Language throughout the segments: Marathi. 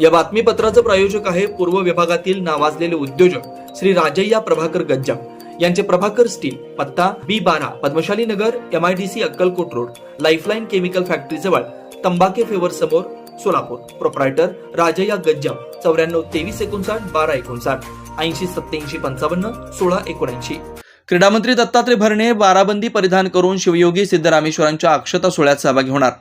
या बातमीपत्राचं प्रायोजक आहे पूर्व विभागातील नावाजलेले उद्योजक श्री राजय्या प्रभाकर गज्जा यांचे प्रभाकर स्टील पत्ता बी बारा Padmashali Nagar M I D C Akkalkot road lifeline chemical factory जवळ तंबाके फेवर समोर सोलापूर. प्रोप्रायटर राजय्या गज्जा चौऱ्याण्णव तेवीस एकोणसाठ बारा एकोणसाठ ऐंशी सत्याऐंशी पंचावन्न सोळा एकोणऐंशी. क्रीडामंत्री दत्तात्रय भरणे बाराबंदी परिधान करून शिवयोगी सिद्धरामेश्वरांच्या अक्षता सोहळ्यात सहभागी होणार.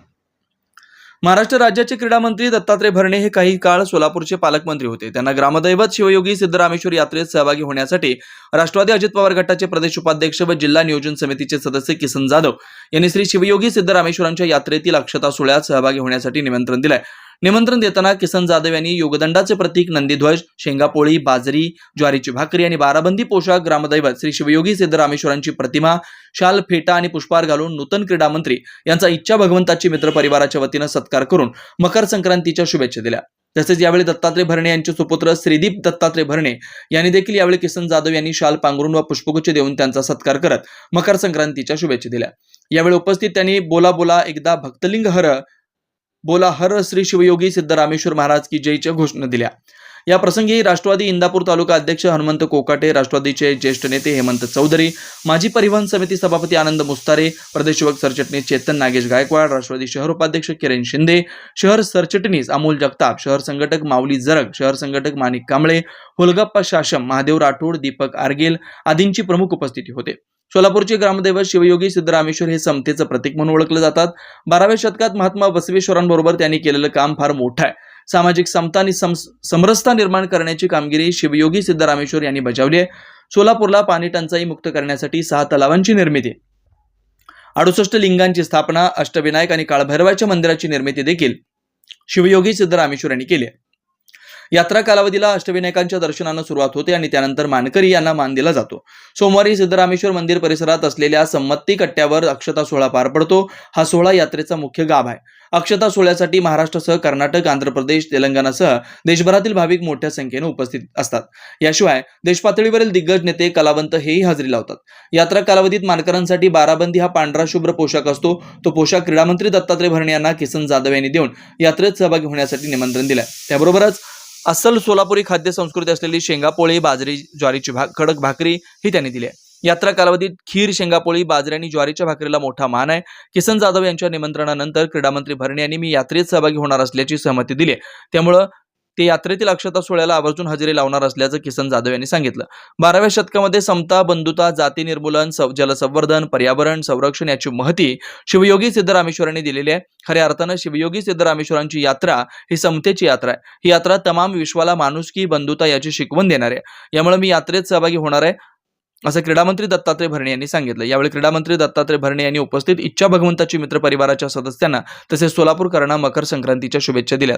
महाराष्ट्र राज्याचे क्रीडा मंत्री दत्तात्रय भरणे हे काही काळ सोलापूरचे पालकमंत्री होते. त्यांना ग्रामदैवत शिवयोगी सिद्धरामेश्वर यात्रेत सहभागी होण्यासाठी राष्ट्रवादी अजित पवार गटाचे प्रदेश उपाध्यक्ष व जिल्हा नियोजन समितीचे सदस्य किसन जाधव यांनी श्री शिवयोगी सिद्धरामेश्वरांच्या यात्रेतील अक्षता सोहळ्यात सहभागी होण्यासाठी निमंत्रण दिलंय. निमंत्रण देताना किसन जाधव यांनी योगदंडाचे प्रतीक नंदीध्वज शेंगापोळी बाजरी ज्वारीची भाकरी आणि बाराबंदी पोशाख ग्रामदैवत श्री शिवयोगी सिद्धरामेश्वरांची प्रतिमा शाल फेटा आणि पुष्पहार घालून नूतन क्रीडा मंत्री यांचा इच्छा भगवंताची मित्र परिवाराच्या वतीनं सत्कार करून मकर संक्रांतीच्या शुभेच्छा दिल्या. तसेच यावेळी दत्तात्रय भरणे यांचे सुपुत्र श्रीदीप दत्तात्रय भरणे यांनी देखील यावेळी किसन जाधव यांनी शाल पांघरून व पुष्पगुच्छ देऊन त्यांचा सत्कार करत मकर संक्रांतीच्या शुभेच्छा दिल्या. यावेळी उपस्थित त्यांनी बोला बोला एकदा भक्तलिंग हर बोला हर श्री शिवयोगी सिद्धरामेश्वर महाराज की जयच्या घोषणा दिल्या. या प्रसंगी राष्ट्रवादी इंदापूर तालुका अध्यक्ष हनुमंत कोकाटे राष्ट्रवादीचे ज्येष्ठ नेते हेमंत चौधरी माजी परिवहन समिती सभापती आनंद मुस्तारे प्रदेश युवक सरचिटणीस चेतन नागेश गायकवाड राष्ट्रवादी शहर उपाध्यक्ष किरण शिंदे शहर सरचिटणीस अमोल जगताप शहर संघटक माऊली जरग शहर संघटक माणिक कांबळे हुलगप्पा शासम महादेव राठोड दीपक आरगेल आदींची प्रमुख उपस्थिती होते. सोलापूरचे ग्रामदैवत शिवयोगी सिद्धरामेश्वर हे समतेचं प्रतीक म्हणून ओळखले जातात. बाराव्या शतकात महात्मा बसवेश्वरांबरोबर त्यांनी केलेलं काम फार मोठं आहे. सामाजिक समता आणि सम समरसता निर्माण करण्याची कामगिरी शिवयोगी सिद्धरामेश्वर यांनी बजावली आहे. सोलापूरला पाणी टंचाई मुक्त करण्यासाठी सहा तलावांची निर्मिती. अडुसष्ट लिंगांची स्थापना अष्टविनायक आणि काळभैरवाच्या मंदिराची निर्मिती देखील शिवयोगी सिद्धरामेश्वर यांनी केली आहे. यात्रा कालावधीला अष्टविनायकांच्या दर्शनानं सुरुवात होते आणि त्यानंतर मानकरी यांना मान दिला जातो. सोमवारी सिद्धरामेश्वर मंदिर परिसरात असलेल्या संमत्ती कट्ट्यावर अक्षता सोहळा पार पडतो. हा सोहळा यात्रेचा मुख्य गाभ आहे. अक्षता सोहळ्यासाठी महाराष्ट्रासह कर्नाटक आंध्र प्रदेश तेलंगणासह देशभरातील भाविक मोठ्या संख्येने उपस्थित असतात. याशिवाय देशपातळीवरील दिग्गज नेते कलावंत हेही हजेरी लावतात. यात्रा कालावधीत मानकरांसाठी बाराबंदी हा पांढरा शुभ्र पोशाख असतो. तो पोशाख क्रीडामंत्री दत्तात्रय भरणे यांना किसन जाधव यांनी देऊन यात्रेत सहभागी होण्यासाठी निमंत्रण दिलंय. त्याबरोबरच अस्सल सोलापुरी खाद्य संस्कृती असलेली शेंगापोळी बाजरी ज्वारीची भा कडक भाकरी ही त्यांनी दिली आहे. यात्रा कालावधीत खीर शेंगापोळी बाजरी आणि ज्वारीच्या भाकरीला मोठा मान आहे. किसन जाधव यांच्या निमंत्रणानंतर क्रीडामंत्री भरणे यांनी मी यात्रेत सहभागी होणार असल्याची सहमती दिली आहे. त्यामुळं ते यात्रेतील अक्षता सोहळ्याला आवर्जून हजेरी लावणार असल्याचं किसन जाधव यांनी सांगितलं. बाराव्या शतकामध्ये समता बंधुता जाती निर्मूलन जलसंवर्धन पर्यावरण संरक्षण याची महती शिवयोगी सिद्धरामेश्वरांनी दिलेली आहे. खऱ्या अर्थानं शिवयोगी सिद्धरामेश्वरांची यात्रा ही समतेची यात्रा आहे. ही यात्रा तमाम विश्वाला माणुसकी बंधुता याची शिकवण देणार आहे. यामुळे मी यात्रेत सहभागी होणार आहे असं क्रीडामंत्री दत्तात्रय भरणे यांनी सांगितलं. यावेळी क्रीडामंत्री दत्तात्रय भरणे यांनी उपस्थित इच्छा भगवंताची मित्र परिवाराच्या सदस्यांना तसेच सोलापूरकरांना मकर संक्रांतीच्या शुभेच्छा दिल्या